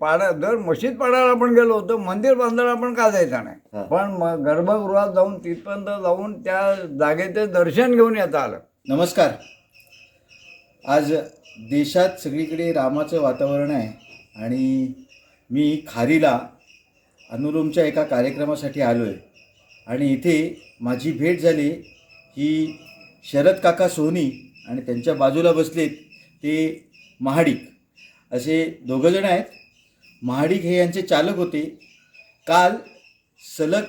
पाडा जर मशीद पाडायला आपण गेलो होतो मंदिर बांधायला आपण का जायचं. नाही. पण मग गर्भगृहात जाऊन तिथपर्यंत जाऊन त्या जागेचे दर्शन घेऊन येता आलं. नमस्कार. आज देशात सगळीकडे रामाचं वातावरण आहे आणि मी खारीला अनुलोमच्या एका कार्यक्रमासाठी आलो आहे आणि इथे माझी भेट झाली ही शरद काका सोनी आणि त्यांच्या बाजूला बसलेत ते महाडिक. असे दोघंजण आहेत. महाडिक हे यांचे चालक होते. काल सलग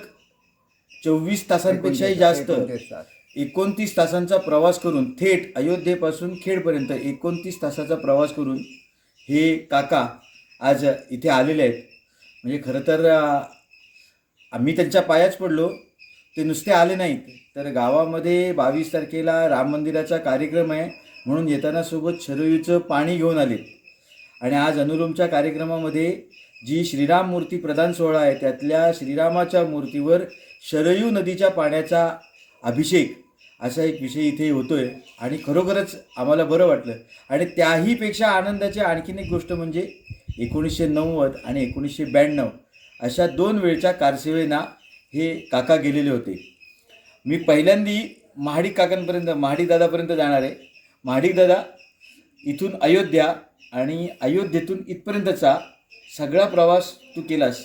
चोवीस तासांपेक्षाही जास्त एकोणतीस तास. एकोणतीस तासांचा प्रवास करून थेट अयोध्येपासून खेडपर्यंत एकोणतीस तासाचा प्रवास करून हे काका आज इथे आलेले आहेत. म्हणजे खरं तर आम्ही त्यांच्या पायाच पडलो. ते नुसते आले नाहीत. तर गावामध्ये बावीस तारखेला राम मंदिराचा कार्यक्रम आहे. म्हणून येताना सोबत शरयूचं पाणी घेऊन आले. आणि आज अनुलोमच्या कार्यक्रमामध्ये जी श्रीराम मूर्ती प्रधान सोहळा आहे त्यातल्या श्रीरामाच्या मूर्तीवर शरयू नदीच्या पाण्याचा अभिषेक असा एक विषय इथे होतोय आणि खरोखरच आम्हाला बरं वाटलं. आणि त्याहीपेक्षा आनंदाची आणखीन एक गोष्ट म्हणजे एकोणीसशे नव्वद आणि एकोणीसशे ब्याण्णव अशा दोन वेळच्या कारसेवेना हे काका गेलेले होते. मी पहिल्यांदी महाडिक काकांपर्यंत महाडिक दादापर्यंत जाणार आहे. महाडिक दादा इथून अयोध्या आणि अयोध्येतून इथपर्यंतचा सगळा प्रवास तू केलास.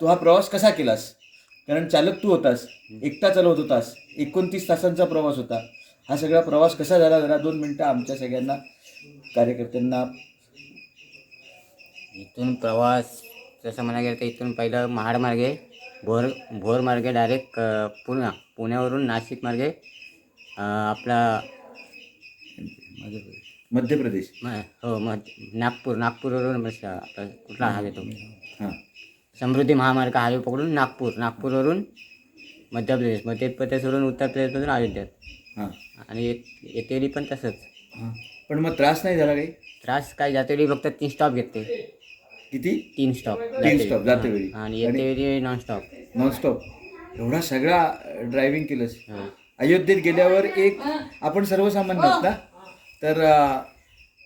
तू हा प्रवास कसा केलास? कारण चालक तू होतास एकटा चालवत होतास एकोणतीस तासांचा प्रवास होता. हा सगळा प्रवास कसा झाला? जरा दोन मिनटं आमच्या सगळ्यांना कार्यकर्त्यांना. इथून प्रवास जसं म्हणायला गेलं तर इथून पहिलं महाडमार्गे भोर भोर मार्गे डायरेक्ट पुणे पुण्यावरून नाशिक मार्गे आपला मध्य प्रदेश. म- हो मग नागपूर नागपूरवरून बस कुठला हायवे तो? हां. समृद्धी महामार्ग हायवे पकडून नागपूर नागपूरवरून मध्य प्रदेश मध्य प्रदेशवरून उत्तर प्रदेशमधून अयोध्यात हां. आणि येत- येतेवेळी पण तसंच. हां. पण मग त्रास नाही झाला काही? त्रास काय जातेवेळी फक्त तीन स्टॉप घेते. किती? तीन स्टॉप तीन stop जातेवेळी. आणि येतेवेळी नॉन स्टॉप नॉनस्टॉप एवढा सगळा ड्रायव्हिंग केलंस. अयोध्येत गेल्यावर एक आपण सर्वसामान्य आहोत ना? तर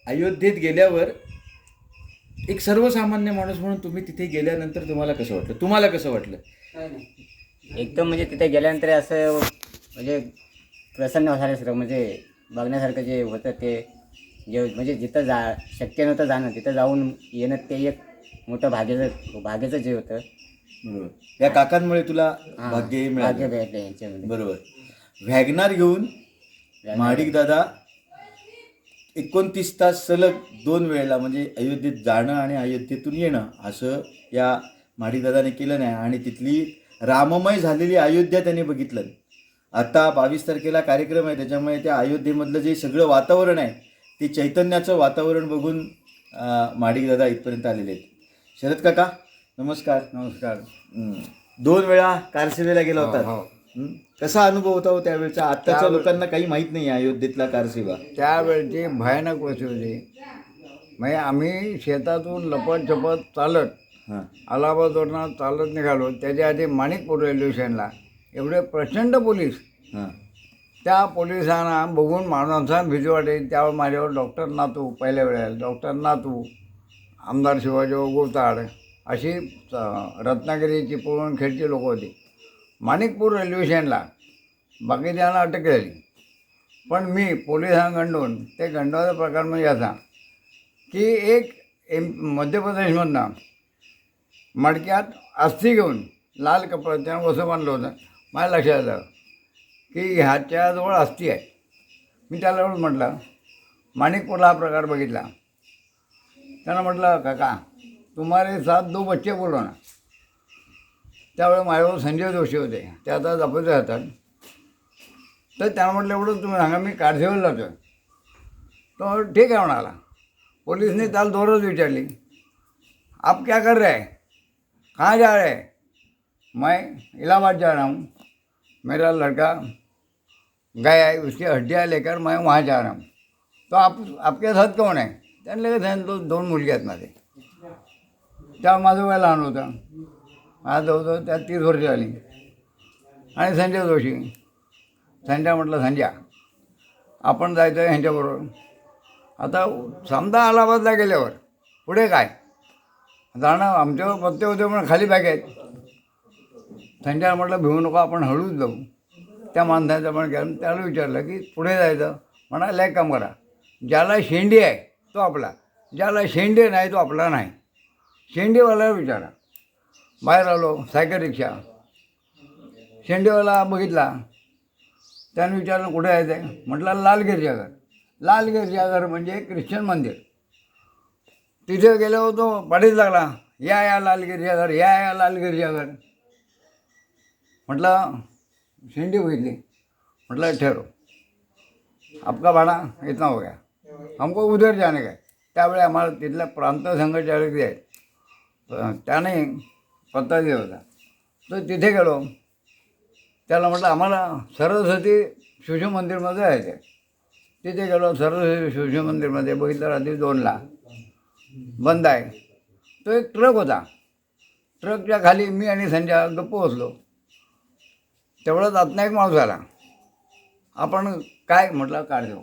अयोध्येत गेल्यावर एक सर्वसामान्य माणूस म्हणून तुम्ही तिथे गेल्यानंतर तुम्हाला कसं वाटलं? तुम्हाला कसं वाटलं? एकदम म्हणजे तिथे गेल्यानंतर असं म्हणजे प्रसन्न झाल्यासारखं म्हणजे बघण्यासारखं जे होतं ते जे म्हणजे जिथं जा शक्य नव्हतं जाणं तिथं जाऊन येणं ते एक मोठं भाग्याचं भाग्याचं जे होतं. बरोबर. या काकांमुळे तुला भाग्य भाग्य मिळालं. भेटलं यांच्यामध्ये. बरोबर. व्हॅगनार घेऊन महाडिक दादा एकोणतीस तास सलग दोन वेळेला म्हणजे अयोध्येत जाणं आणि अयोध्येतून येणं असं या महाडिक दादाने केलं नाही आणि तिथली राममय झालेली अयोध्या त्यांनी बघितलं आता बावीस तारखेला कार्यक्रम आहे त्याच्यामुळे त्या अयोध्येमधलं जे सगळं वातावरण आहे ते चैतन्याचं वातावरण बघून अं, महाडिक दादा इथपर्यंत आलेले आहेत शरद काका नमस्कार नमस्कार. दोन वेळा कारसेवेला गेला हो, होता. हं? कसा अनुभव होता हो त्यावेळेचा? आत्ताच्या लोकांना काही माहीत नाही आहे अयोध्येतला कारसेवा. त्यावेळची भयानक गोष्ट होती म्हणजे आम्ही शेतातून लपत छपत चालत अलाहाबादवरनं चालत निघालो. त्याच्या आधी माणिकपूर रेल्वे स्टेशनला. एवढे प्रचंड पोलीस. हां. त्या पोलिसांना बघून माणसांना भीती वाटे त्यावर माझ्यावर डॉक्टर नातू पहिल्या वेळेला डॉक्टर नातू आमदार शिवाजी गोताड अशी रत्नागिरी चिपळूण खेडची लोक होती. माणिकपूर रेल्वे स्टेशनला बाकीच्यांना अटक केली. पण मी पोलिसांकडून ते गंडवाचा प्रकार म्हणजे असा की एक एम मध्य प्रदेशमधनं मडक्यात अस्थी घेऊन लाल कपडा त्यानं वसं बांधलं होतं. माझ्या लक्षात आलं की ह्याच्याजवळ अस्थी आहे. मी त्याला म्हटलं. माणिकपूरला हा प्रकार बघितला. त्यानं म्हटलं काका तुम्हारे सात दो बच्चे बोलवणार. त्यावेळेस त्यावेळी माझ्यावर संजय जोशी होते. ते आता जपत राहतात. तर त्यानं म्हटलं एवढं तुम्ही सांगा मी कारसेवेला जातो तो ठीक आहे म्हणाला. पोलिसने त्याला दोरच विचारली. आप क्या कर रहे हैं? कहाँ जा रहे हैं? मैं इलाहाबाद जा रहा हूँ. मेरा लड़का गया है उसकी हड्डियाँ लेकर मैं वहाँ जा रहा हूँ। तो आप आपके साथ कौन आहे त्यांना लगेच तो दोन मुलगे आहेत माझे. त्या माझं वय लहान होतं. आज जवळजवळ त्यात तीस वर्ष झाली. आणि संजय जोशी. संजय म्हटलं संजय आपण जायचं आहे ह्यांच्याबरोबर. आता समजा अलाहाबादला गेल्यावर पुढे काय? जाणं आमच्यावर पत्ते होते पण खाली बॅग आहेत. त्यांच्यावर म्हटलं भिवू नको आपण हळूच जाऊ. त्या माणसाचं पण घ्या त्याला विचारलं की पुढे जायचं? म्हणाला एक काम करा. ज्याला शेंडी आहे तो आपला. ज्याला शेंडी नाही तो आपला नाही. शेंडीवाल्याला विचारा. बाहेर आलो सायकल रिक्षा. शेंडेवाला बघितला. त्याने विचारलं कुठे आहे ते? म्हटलं लाल गिरजाघर लाल गिरजाघर म्हणजे ख्रिश्चन मंदिर. तिथे गेलो तो पाठीच लागला या या लाल गिरजाघर या या लाल गिरजाघर म्हटलं शेंडी बघितली. म्हटलं ठहरो आपका भाडा इतना हो गया. हमको उधर जाने का त्यावेळी आम्हाला तिथल्या प्रांत संघचालक जे आहेत त्याने पत्ता होता. तर तिथे गेलो. त्याला म्हटलं आम्हाला सरस्वती शिशु मंदिरमध्ये जायचं आहे तिथे गेलो सरस्वती शिशु मंदिरमध्ये बघितलं रात्री दोनला. बंद आहे. तो एक ट्रक होता. ट्रकच्या खाली मी आणि संजय गप्प बसलो. तेवढाच आतना एक माणूस आला. आपण काय म्हटलं कार देऊ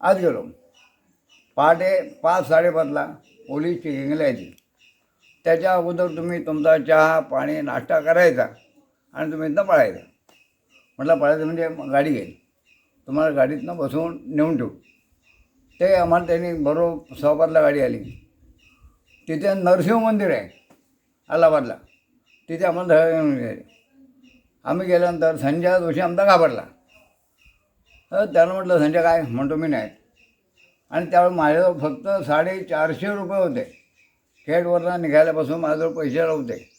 आज गेलो. पहाटे पाच साडेपाचला पोलीस चेकिंगला यायची त्याच्या अगोदर तुम्ही तुमचा चहा पाणी नाश्ता करायचा आणि तुम्ही इथनं पळायचं. म्हटलं पळायचं म्हणजे गाडी घेईल तुम्हाला गाडीतनं बसवून नेऊन ठेवू. ते आम्हाला त्यांनी बरोबर सहापातला गाडी आली. तिथे नरसिंह मंदिर आहे अलाहाबादला. तिथे आम्हाला धडा घेऊन गेले. आम्ही गेल्यानंतर संजय जोशी आमचा घाबरला. तर त्याला म्हटलं संजय काय? म्हणतो मी नाही. आणि त्यावेळी माझ्याजवळ फक्त साडेचारशे रुपये होते. खेडवरनं निघाल्यापासून माझ्याजवळ पैसे नव्हते.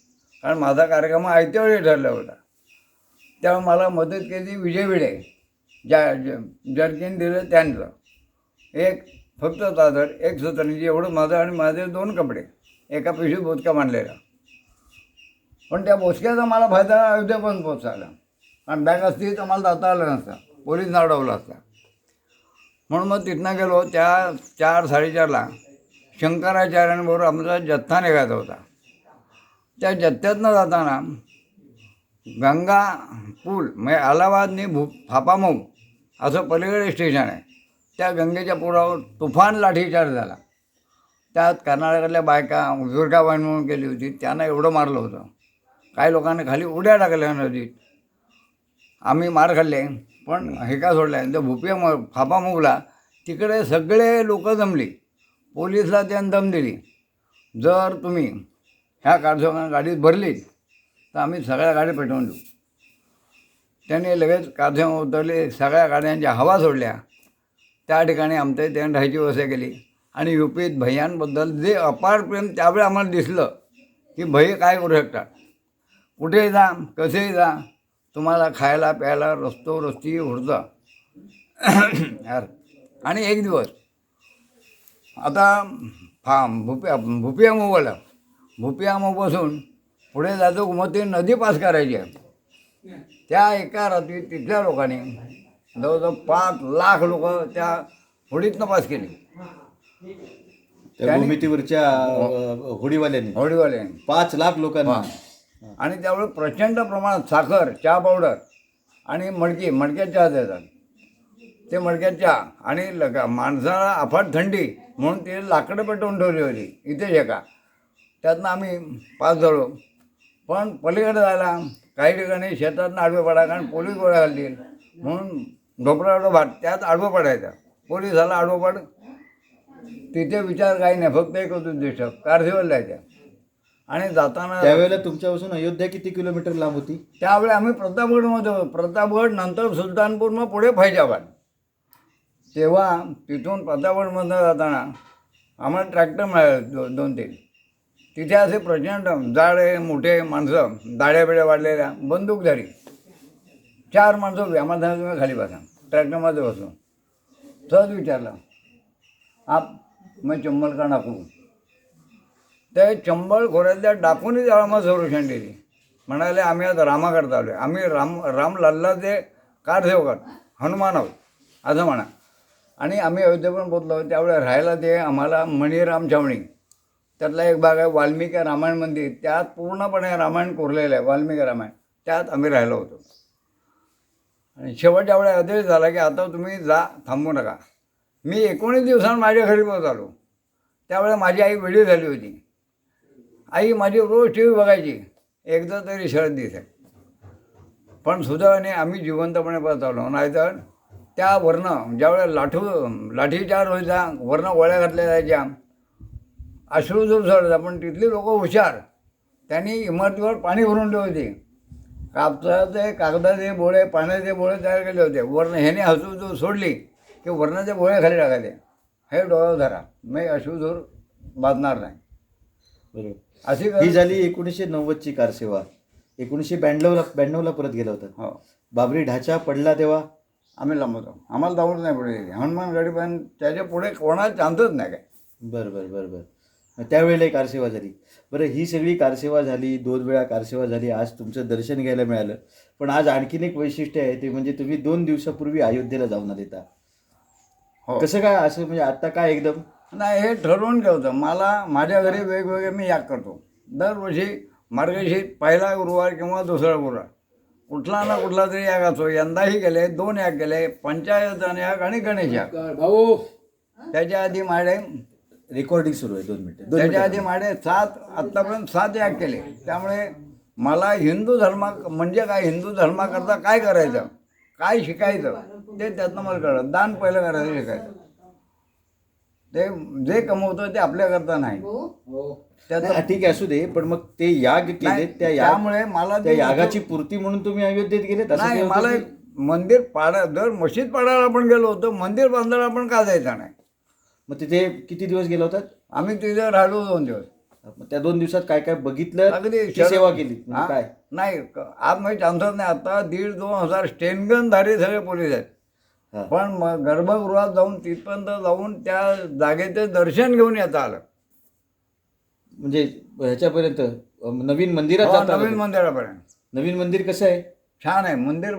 कारण माझा कार्यक्रम आयत्या वेळी ठरला होता. त्यावेळी मला मदत केली विजय भिडे ज्या ज- जर्किन दिलं त्यांचं. एक फक्त चादर एक सतरंजी एवढं माझं आणि माझे दोन कपडे. एका पिशवीत बोचका मांडलेला. पण त्या बोचक्याचा मला फायदा अयोध्येपर्यंत पोचायला कारण बॅग असती तर मला जाता आलं नसतं. पोलीस अडवलं असतं. म्हणून मग तिथनं गेलो त्या चार साडेचारला. शंकराचार्यांबरोबर आमचा जथ्था निघायचा होता. त्या जथ्यातनं जाताना गंगा पूल म्हणजे अलाहाबादनी भू फापामऊ असं पलीकडे स्टेशन आहे. त्या गंगेच्या पुरावर तुफान लाठीचार्ज झाला. त्यात कर्नाटकातल्या बायका दुर्गाबाई म्हणून केली होती त्यांना एवढं मारलं होतं. काही लोकांनी खाली उड्या टाकल्या नदीत. आम्ही मार खाल्ले पण हे का सोडलं? तर भूपिया म फापामऊला तिकडे सगळे लोक जमली. पोलिसला त्यानं दम दिली. जर तुम्ही ह्या कारखाना गाडीत भरली तर आम्ही सगळ्या गाड्या पेटवून देऊ. त्यांनी लगेच कारखाना उतरले सगळ्या गाड्यांच्या हवा सोडल्या. त्या ठिकाणी आमच्या त्यानं राहायची व्यवस्था केली. आणि युपीत भैयांबद्दल जे अपार प्रेम त्यावेळी आम्हाला दिसलं की भय काय करू शकतात? कुठेही जा कसेही जा? तुम्हाला खायला प्यायला रस्तो रस्ती उडतं यार. आणि एक दिवस आता फा भुपिया भुपिया मोबाईल भुपिया मोबासून पुढे जातो मग ते नदी पास करायची आहे. त्या एका रात्री तिथल्या लोकांनी जवळजवळ पाच लाख लोक त्या होडीतनं पास केली. त्या भूमितीवरच्या होडीवाल्यांनी. होडीवाल्यांनी. पाच लाख लोकांना. आणि त्यावेळी प्रचंड प्रमाणात साखर चहा पावडर आणि मडकी मडक्यात चहा देतात. ते मडक्यात चहा आणि लग माणसाला अफाट थंडी म्हणून ते लाकडं पेटवून ठेवली होती. इथेच एका त्यातनं आम्ही पाच झालो. पण पलीकडे जायला काही ठिकाणी शेतात आडवे पडा कारण पोलीस गोळ्या घालतील म्हणून ढोपरावडं भात त्यात आडवं पडायचं. पोलिसाला आडवं पड. तिथे विचार काही नाही फक्त एकच उद्दिष्ट कारसेवर जायच्या आणि जाताना त्यावेळेला तुमच्यापासून अयोध्या किती किलोमीटर लांब होती? त्यावेळी आम्ही प्रतापगडमध्ये होतो. प्रतापगड नंतर सुलतानपूर मग पुढे फैजाबाद. तेव्हा तिथून प्रतापगडमधनं जाताना आम्हाला ट्रॅक्टर मिळाले दो दोन तीन. तिथे असे प्रचंड जाडे मोठे माणसं दाड्या बिड्या वाढलेल्या बंदूकधारी चार माणसं उभी आम्हाला तुम्ही खाली बसा. ट्रॅक्टरमध्ये बसून सहज विचारलं आप मग चंबल का नाकू ते चंबळ खोऱ्यातल्या डाकूनच आम्हाला संरक्षण दिली. म्हणाले आम्ही आता रामाकडे आलो आहे आम्ही राम राम लल्लाचे कारसेवक हनुमान आहोत. असं म्हणा. आणि आम्ही अयोध्या पण बोललो त्यावेळेस राहायला ते आम्हाला मणिराम छावणी. त्यातला एक भाग आहे वाल्मिकी रामायण मंदिर. त्यात पूर्णपणे रामायण कोरलेलं आहे वाल्मिकी रामायण. त्यात आम्ही राहिलो होतो. आणि शेवटच्या वेळेस आदेश झाला की आता तुम्ही जा थांबू नका. मी एकोणीस दिवसांत माझ्या घरी पोहोच आलो त्यावेळेला माझी आई वेळी झाली होती. आई माझी रोज टी व्ही बघायची. एकदा तरी शरद दिसे पण सुदैवाने आम्ही जिवंतपणे परत आलो नाहीतर त्या वरनं ज्यावेळेला लाठू लाठीचार व्हायचा वरनं गोळ्या घातल्या जायच्या अश्रूजूर सोडायचा. पण तिथली लोक हुशार. त्यांनी इमारतीवर पाणी भरून ठेवले होते. कापसाचे कागदाचे बोळे पाण्याचे बोळे तयार केले होते. वरनं ह्याने हसूजूर सोडली की वरणाचे बोळे खाली टाकायचे. हे डोळ्यावर धरा. मी अश्रूजूर बांधणार नाही. बरोबर. अशी ही झाली एकोणीसशे नव्वदची कारसेवा. एकोणीसशे ब्याण्णवला ब्याण्णवला परत गेला होता. हो. बाबरी ढाचा पडला तेव्हा? आम्ही लंबवतो आम्हाला धावून नाही पुढे हनुमान गडी पण त्याच्या पुढे कोणाला चान्सच नाही काय. बरं बरं बरं बरं. त्यावेळेला कारसेवा झाली. बरं ही सगळी कारसेवा झाली दोन वेळा कारसेवा झाली आज तुमचं दर्शन घ्यायला मिळालं. पण आज आणखीन एक वैशिष्ट्य आहे ते म्हणजे तुम्ही दोन दिवसापूर्वी अयोध्येला जाऊन आले आता हो. कसं काय असं म्हणजे आता काय एकदम? नाही हे ठरवून ठेवतं. मला माझ्या घरी वेगवेगळे मी याग करतो. दरवर्षी मार्गशीर पहिला गुरुवार किंवा दुसरा गुरुवार. कुठला ना कुठला तरी याग असो यंदाही गेले दोन याग गेले पंचायत याग आणि गणेश याग भाऊ. त्याच्या आधी माडे रेकॉर्डिंग सुरू आहे दोन मिनिटं दोन त्याच्या आधी मिनिटं माडे सात आत्तापर्यंत सात याग केले. त्यामुळे मला हिंदू धर्मा म्हणजे काय हिंदू धर्माकरता काय करायचं काय शिकायचं ते त्यातनं मला कळलं. दान पहिलं करायचं शिकायचं. ते जे कमवतं ते आपल्याकरता नाही. त्याचं नाही, ठीक आहे असू दे पण मग ते याग केले नाही, त्या याग त्यामुळे मला त्या यागाची पूर्ती म्हणून तुम्ही अयोध्येत गेलेत असं नाही काही होतं मला की- मंदिर पाडा दर मशीद पाडायला आपण गेलो होतो मंदिर बांधायला आपण का जायचं नाही? मग तिथे किती दिवस गेला होतात आम्ही तिथे राहिलो दोन दिवस. मग त्या दोन दिवसात काय काय बघितलं? अगदी की सेवा केली म्हणजे हा? काय? नाही क- आज माहिती चान्सच नाही आता दीड दोन हजार स्टेनगनधारी सगळे पोलीस आहेत. हा. पण मग गर्भगृहात जाऊन तिथपर्यंत जाऊन त्या जागेचे दर्शन घेऊन येता आलं. म्हणजे ह्याच्यापर्यंत नवीन मंदिरात हो, जाता नवीन आलं. मंदिरापर्यंत. नवीन मंदिर कसं आहे? छान आहे मंदिर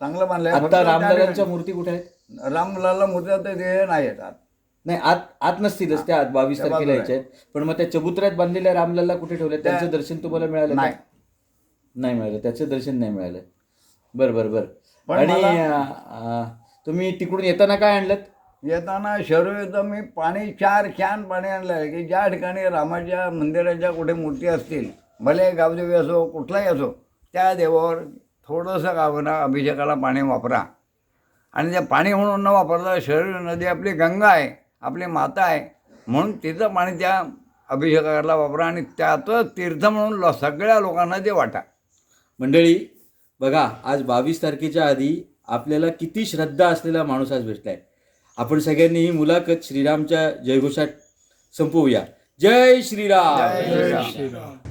चांगलं बांधलं आहे. आता रामललांच्या मूर्ती कुठे आहेत? रामलाला मूर्ती आता ते नाही येतात नाही आत आत नसतीलच त्या आत बावीस त्या तारखेला बाजूला यायच्या आहेत. पण मग त्या चबुतऱ्यात बांधलेल्या रामलला कुठे ठेवल्या? त्या- त्यांचं दर्शन तुम्हाला मिळालं का? नाही. नाही मिळालं. त्याचं दर्शन नाही मिळालं. बरं बरं बरं. पण आणि मला- अं, अं, तुम्ही तिकडून येताना काय आणलं येताना शरू येतं मी पाणी चार छान पाणी आणलं आहे की ज्या ठिकाणी रामाच्या मंदिराच्या कुठे मूर्ती असतील भले गावदेवी असो कुठलाही असो त्या देवावर थोडंसं गावना अभिषेकाला पाणी वापरा. आणि ते पाणी म्हणून न वापरता शरीर नदी आपली गंगा आहे आपली माता आहे म्हणून तिचं पाणी त्या अभिषेकाला वापरा आणि त्यातच तीर्थ म्हणून लो- सगळ्या लोकांना ते वाटा. मंडळी बघा आज बावीस तारखेच्या आधी आपल्याला किती श्रद्धा असलेला माणूस आज आहे आपण सगळ्यांनी ही मुलाखत श्रीरामच्या जयघोषात संपवूया जय श्रीराम जय श्रीराम.